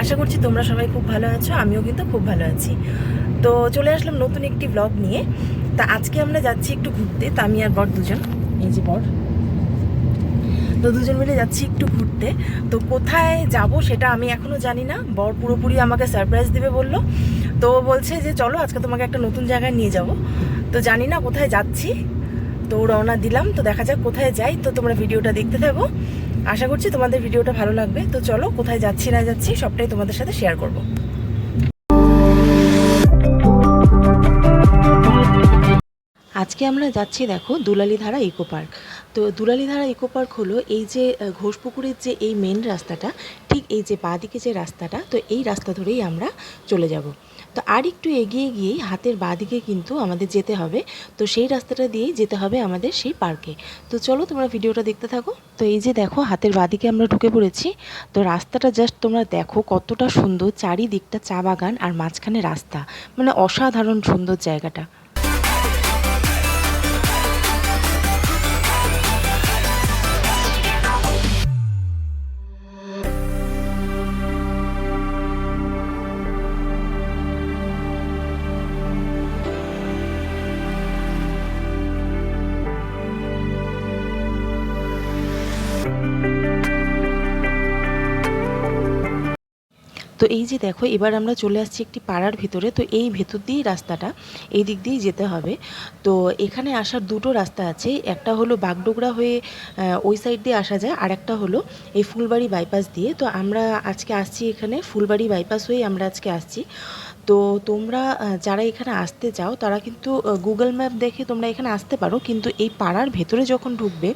আশা করছি তোমরা সবাই খুব ভালো আছো, আমিও কিন্তু খুব ভালো আছি। তো চলে আসলাম নতুন একটি ব্লগ নিয়ে। তা আজকে আমরা যাচ্ছি একটু ঘুরতে তা আমি আর বর দুজন, এই যে বর। তো দুজন মিলে যাচ্ছি একটু ঘুরতে। তো কোথায় যাব সেটা আমি এখনও জানি না। বর পুরোপুরি আমাকে সারপ্রাইজ দিবে বলল। তো বলছে যে, চলো, আজকে তোমাকে একটা নতুন জায়গায় নিয়ে যাব। তো জানি না কোথায় যাচ্ছি। তো রওনা দিলাম। তো দেখা যাক কোথায় যাই। তো তোমরা ভিডিওটা দেখতে থাকো। আশা করছি তোমাদের ভিডিওটা ভালো লাগবে। তো চলো, কোথায় যাচ্ছি, না যাচ্ছি, সবটাই তোমাদের সাথে শেয়ার করব। আজকে আমরা যাচ্ছি, দেখো, দুলালিধারা ইকো পার্ক। তো দুলালিধারা ইকো পার্ক হলো এই যে ঘোষপুকুরের যে এই মেন রাস্তাটা, ঠিক এই যে বাঁদিকে যে রাস্তাটা, তো এই রাস্তা ধরেই আমরা চলে যাব। তো আর একটু এগিয়ে গিয়েই হাতের বাঁদিকে কিন্তু আমাদের যেতে হবে। তো সেই রাস্তাটা দিয়েই যেতে হবে আমাদের সেই পার্কে। তো চলো তোমরা ভিডিওটা দেখতে থাকো। তো এই যে দেখো হাতের বাঁদিকে আমরা ঢুকে পড়েছি। তো রাস্তাটা জাস্ট তোমরা দেখো কতটা সুন্দর, চারিদিকটা চা বাগান আর মাঝখানে রাস্তা। মানে অসাধারণ সুন্দর জায়গাটা। তো এই যে দেখো, এবার আমরা চলে আসছি একটি পাড়ার ভিতরে। তো এই ভেতর দিয়েই রাস্তাটা, এই দিক দিয়েই যেতে হবে। তো এখানে আসার দুটো রাস্তা আছে। একটা হলো বাগডোগরা হয়ে ওই সাইড দিয়ে আসা যায়, আর একটা হলো এই ফুলবাড়ি বাইপাস দিয়ে। তো আমরা আজকে আসছি এখানে ফুলবাড়ি বাইপাস হয়ে আমরা আজকে আসছি। তো তোমরা যারা এখানে আসতে চাও, তারা কিন্তু গুগল ম্যাপ দেখে তোমরা এখানে আসতে পারো। কিন্তু এই পাড়ার ভেতরে যখন ঢুকবে,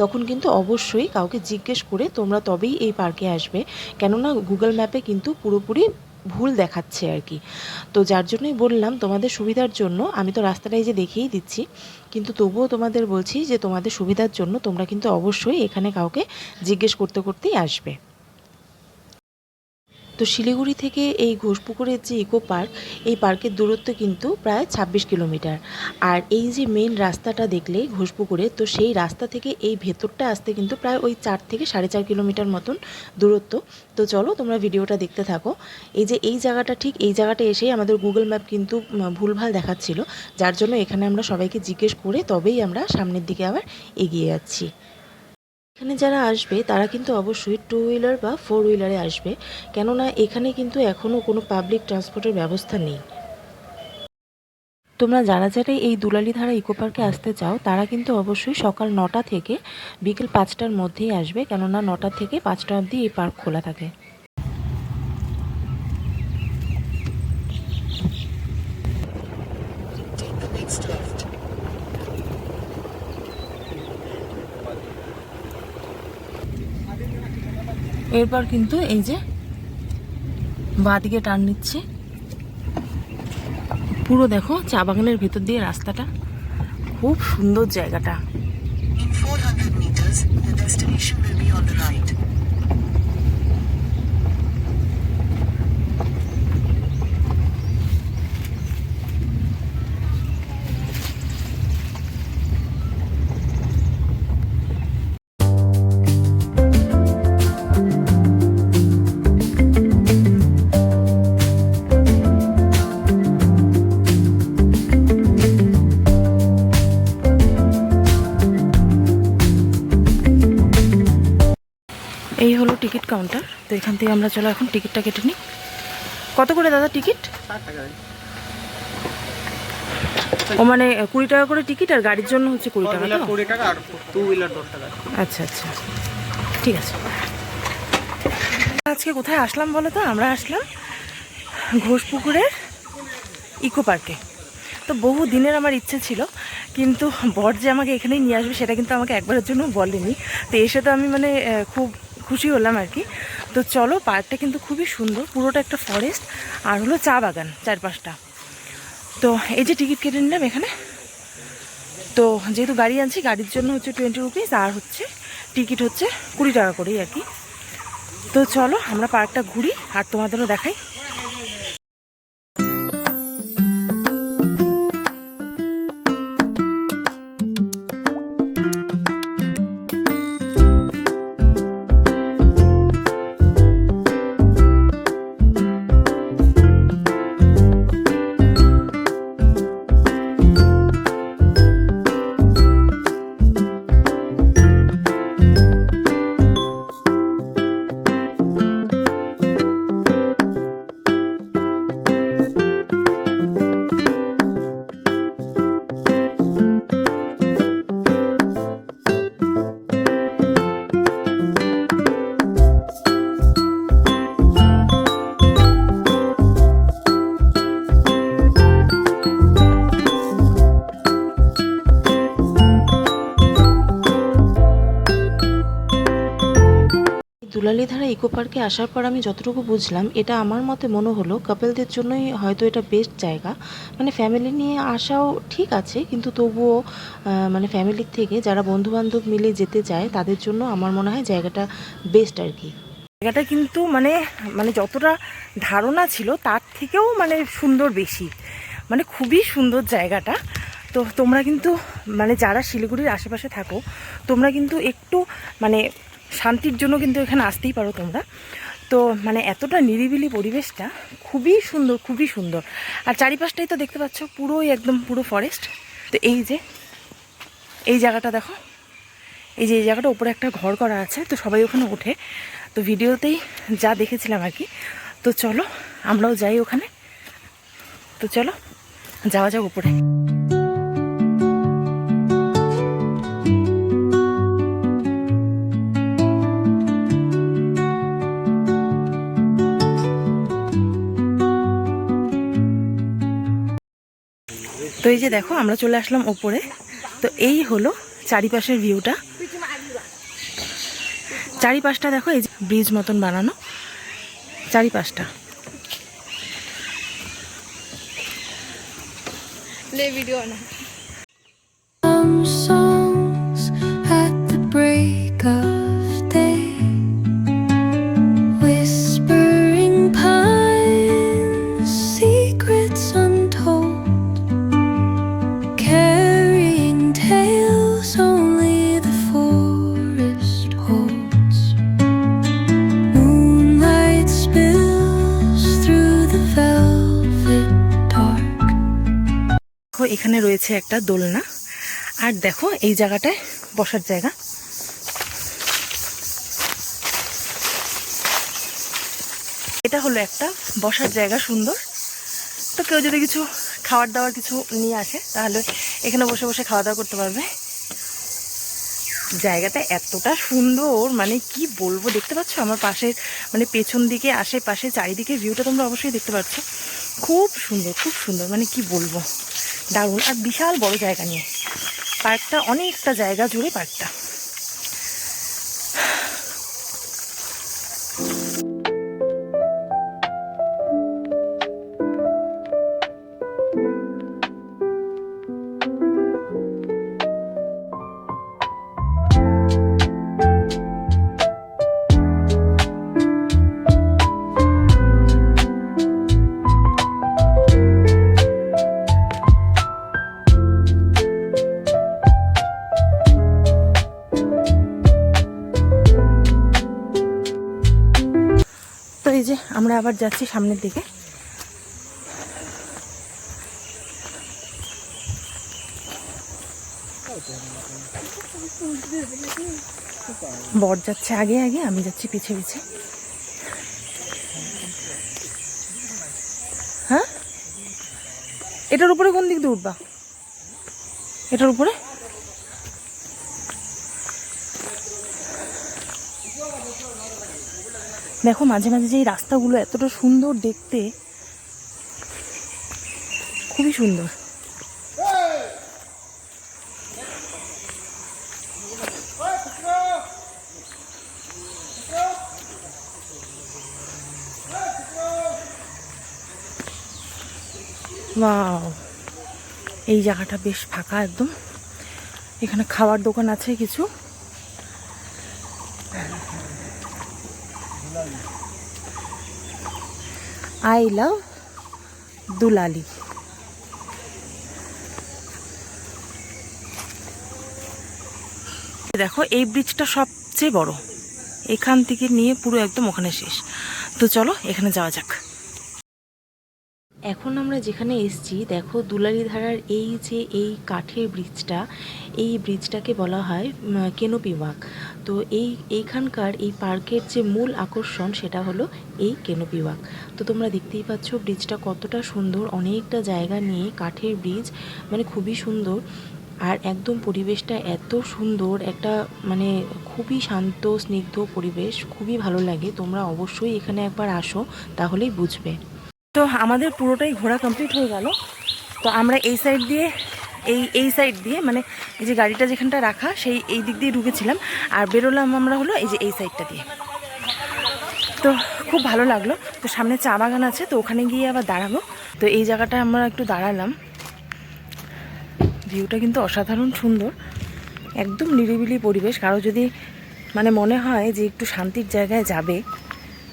তখন কিন্তু অবশ্যই কাউকে জিজ্ঞেস করে তোমরা তবেই এই পার্কে আসবে। কেননা গুগল ম্যাপে কিন্তু পুরোপুরি ভুল দেখাচ্ছে আর কি। তো যার জন্যই বললাম, তোমাদের সুবিধার জন্য, আমি তো রাস্তাটাই যে দেখিয়েই দিচ্ছি। কিন্তু তবুও তোমাদের বলছি যে, তোমাদের সুবিধার জন্য তোমরা কিন্তু অবশ্যই এখানে কাউকে জিজ্ঞেস করতে করতেই আসবে। তো শিলিগুড়ি থেকে এই ঘোষপুকুরের যে ইকো পার্ক, এই পার্কের দূরত্ব কিন্তু প্রায় ছাব্বিশ কিলোমিটার। আর এই যে মেন রাস্তাটা দেখলে ঘোষপুকুরে, তো সেই রাস্তা থেকে এই ভেতরটা আসতে কিন্তু প্রায় ওই চার থেকে সাড়ে চার কিলোমিটার মতন দূরত্ব। তো চলো তোমরা ভিডিওটা দেখতে থাকো। এই যে এই জায়গাটা ঠিক এই জায়গাটা এসেই আমাদের গুগল ম্যাপ কিন্তু ভুলভাল দেখাচ্ছিল। যার জন্য এখানে আমরা সবাইকে জিজ্ঞেস করে তবেই আমরা সামনের দিকে আবার এগিয়ে যাচ্ছি। এখানে যারা আসবে, তারা কিন্তু অবশ্যই টু হুইলার বা ফোর হুইলারে আসবে। কেননা এখানে কিন্তু এখনও কোনো পাবলিক ট্রান্সপোর্টের ব্যবস্থা নেই। তোমরা যারা যারা এই দুলালিধারা ইকো পার্কে আসতে চাও, তারা কিন্তু অবশ্যই সকাল নটা থেকে বিকেল পাঁচটার মধ্যেই আসবে। কেননা নটা থেকে পাঁচটা অবধি এই পার্ক খোলা থাকে। এরপর কিন্তু এই যে বাঁদিকে টান নিচ্ছে। পুরো দেখো চা বাগানের ভেতর দিয়ে রাস্তাটা। খুব সুন্দর জায়গাটা। In 400 meters, the destination will be on the right. এখান থেকে আমরা চলো এখন টিকিটটা কেটে নিই। কত করে দাদা টিকিট? ও মানে কুড়ি টাকা করে টিকিট আর গাড়ির জন্য হচ্ছে কুড়ি টাকা তো? কুড়ি টাকা আর টু হুইলার দশ টাকা। আচ্ছা আচ্ছা। ঠিক আছে। আজকে কোথায় আসলাম বলো তো? আমরা আসলাম ঘোষপুকুরের ইকো পার্কে। তো বহু দিনের আমার ইচ্ছে ছিল কিন্তু বর যে আমাকে এখানেই নিয়ে আসবে সেটা কিন্তু আমাকে একবারের জন্য বলেনি। তো এসে তো আমি মানে খুব খুশি হলাম আর কি। তো চলো, পার্কটা কিন্তু খুবই সুন্দর, পুরোটা একটা ফরেস্ট আর হলো চা বাগান চারপাশটা। তো এই যে টিকিট কেটে নিলাম এখানে। তো যেহেতু গাড়ি আনছি, গাড়ির জন্য হচ্ছে টোয়েন্টি রুপিস আর হচ্ছে টিকিট হচ্ছে কুড়ি টাকা করেই আর কি। তো চলো, আমরা পার্কটা ঘুরি, আর তোমাদেরও দেখাই। দুলালিধারা ইকো পার্কে আসার পর আমি যতটুকু বুঝলাম, এটা আমার মতে মনে হলো কাপলদের জন্যই হয়তো এটা বেস্ট জায়গা। মানে ফ্যামিলি নিয়ে আসাও ঠিক আছে, কিন্তু তবুও মানে ফ্যামিলির থেকে যারা বন্ধুবান্ধব মিলে যেতে চায়, তাদের জন্য আমার মনে হয় জায়গাটা বেস্ট আর কি। জায়গাটা কিন্তু মানে মানে যতটা ধারণা ছিল, তার থেকেও মানে সুন্দর বেশি। মানে খুবই সুন্দর জায়গাটা। তো তোমরা কিন্তু মানে যারা শিলিগুড়ির আশেপাশে থাকো, তোমরা কিন্তু একটু মানে শান্তির জন্য কিন্তু এখানে আসতেই পারো তোমরা। তো মানে এতটা নিরিবিলি পরিবেশটা খুবই সুন্দর খুবই সুন্দর। আর চারিপাশটাই তো দেখতে পাচ্ছ, পুরোই একদম পুরো ফরেস্ট তো এই যে, এই জায়গাটা দেখো। এই যে, এই জায়গাটা উপরে একটা ঘর করা আছে, তো সবাই ওখানে ওঠে। তো ভিডিওতেই যা দেখেছিলাম আর কি। তো চলো, আমরাও যাই ওখানে। তো চলো, যাওয়া যাক উপরে। তো এই যে দেখো, আমরা চলে আসলাম ওপরে। তো এই হলো চারিপাশের ভিউটা। চারিপাশটা দেখো, এই যে ব্রিজ মতন বানানো। চারিপাশটা। Some এখানে রয়েছে একটা দোলনা। আর দেখো, এই জায়গাটায় বসার জায়গা। এটা হলো একটা বসার জায়গা সুন্দর। তো কেউ যদি কিছু খাওয়ার দাওয়ার কিছু নিয়ে আসে, তাহলে এখানে বসে বসে খাওয়া দাওয়া করতে পারবে। জায়গাটা এতটা সুন্দর মানে কি বলব, দেখতে পাচ্ছ? আমার পাশে মানে পেছন দিকে, আশেপাশে চারিদিকে ভিউটা তোমরা অবশ্যই দেখতে পাচ্ছ। খুব সুন্দর খুব সুন্দর মানে কি বলব? দারুণ আর বিশাল বড় জায়গা নিয়ে। পার্কটা অনেকটা জায়গা জুড়ে পার্কটা। আমরা আবার যাচ্ছি সামনের দিকে। বর যাচ্ছে আগে আগে, আমি যাচ্ছি পিছে পিছে। হ্যাঁ? এটার উপরে কোন দিক দিয়ে উঠবা? এটার উপরে? দেখো, মাঝে মাঝে যে এই রাস্তাগুলো এতটা সুন্দর দেখতে, খুবই সুন্দর Wow! এই জায়গাটা বেশ ফাঁকা একদম এখানে খাওয়ার দোকান আছে কিছু আই লাভ দুলালি। দেখো, এই ব্রিজটা সবচেয়ে বড়। এখান থেকে নিয়ে পুরো একদম ওখানে শেষ। তো চলো, এখানে যাওয়া যাক। এখন আমরা যেখানে এসেছি, দেখো দুলারিধারার এই যে এই কাঠের ব্রিজটা, এই ব্রিজটাকে বলা হয় কেনোপি ওয়াক। তো এই, এইখানকার এই পার্কের যে মূল আকর্ষণ সেটা হলো এই কেনোপি ওয়াক। তো তোমরা দেখতেই পাচ্ছ ব্রিজটা কতটা সুন্দর, অনেকটা জায়গা নিয়ে কাঠের ব্রিজ মানে খুবই সুন্দর। আর একদম পরিবেশটা এত সুন্দর, একটা মানে খুবই শান্ত, স্নিগ্ধ পরিবেশ, খুবই ভালো লাগে। তোমরা অবশ্যই এখানে একবার আসো, তাহলেই বুঝবে। তো আমাদের পুরোটাই ঘোরা কমপ্লিট হয়ে গেল। তো আমরা এই সাইড দিয়ে, এই এই সাইড দিয়ে মানে এই যে গাড়িটা যেখানটা রাখা, সেই এই দিক দিয়ে ঢুকেছিলাম। আর বেরোলাম আমরা হলো এই যে এই সাইডটা দিয়ে। তো খুব ভালো লাগল। তো সামনে চা বাগান আছে, তো ওখানে গিয়ে আবার দাঁড়াবো। তো এই জায়গাটায় আমরা একটু দাঁড়ালাম। ভিউটা কিন্তু অসাধারণ সুন্দর। একদম নিরিবিলি পরিবেশ। কারও যদি মানে মনে হয় যে একটু শান্তির জায়গায় যাবে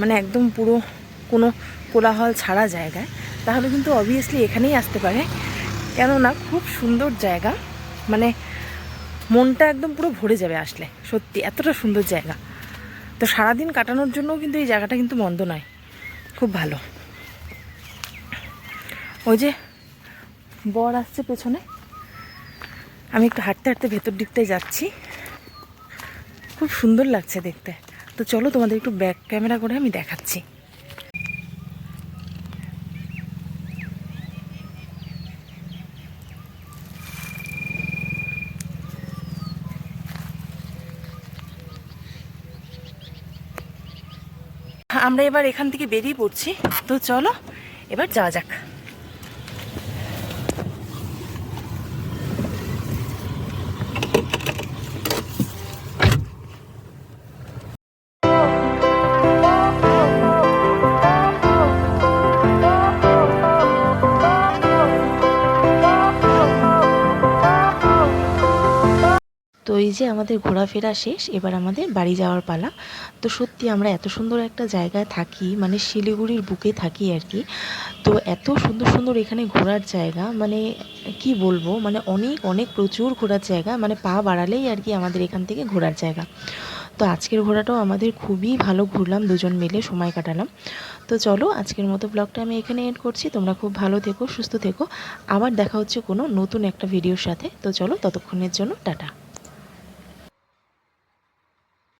মানে একদম পুরো কোনো কোলাহল ছাড়া জায়গায় তাহলে কিন্তু অবভিয়াসলি এখানেই আসতে পারে। কেননা খুব সুন্দর জায়গা। মানে মনটা একদম পুরো ভরে যাবে আসলে। সত্যি, এতটা সুন্দর জায়গা। তো সারাদিন কাটানোর জন্য কিন্তু এই জায়গাটা কিন্তু মন্দ নয়। খুব ভালো। ওই যে বর আসছে পেছনে। আমি একটু হাঁটতে হাঁটতে ভেতর দিকটায় যাচ্ছি। খুব সুন্দর লাগছে দেখতে। তো চলো তোমাদের একটু ব্যাক ক্যামেরা করে আমি দেখাচ্ছি। আমরা এবার এখান থেকে বেরিয়ে পড়ছি। তো চলো এবার যাওয়া যাক। এই যে আমাদের ঘোরাফেরা শেষ, এবার আমাদের বাড়ি যাওয়ার পালা। তো সত্যি আমরা এত সুন্দর একটা জায়গায় থাকি মানে শিলিগুড়ির বুকে থাকি আর কি। তো এত সুন্দর সুন্দর এখানে ঘোরার জায়গা মানে কি বলব মানে অনেক অনেক প্রচুর ঘোরার জায়গা মানে পা বাড়ালেই আর কি আমাদের এখান থেকে ঘোরার জায়গা। তো আজকের ঘোরাটাও আমাদের খুবই ভালো ঘুরলাম, দুজন মিলে সময় কাটালাম। তো চলো, আজকের মতো ব্লগটা আমি এখানে এড করছি। তোমরা খুব ভালো থেকো, সুস্থ থেকো। আবার দেখা হচ্ছে কোনো নতুন একটা ভিডিওর সাথে। তো চলো, ততক্ষণের জন্য টাটা।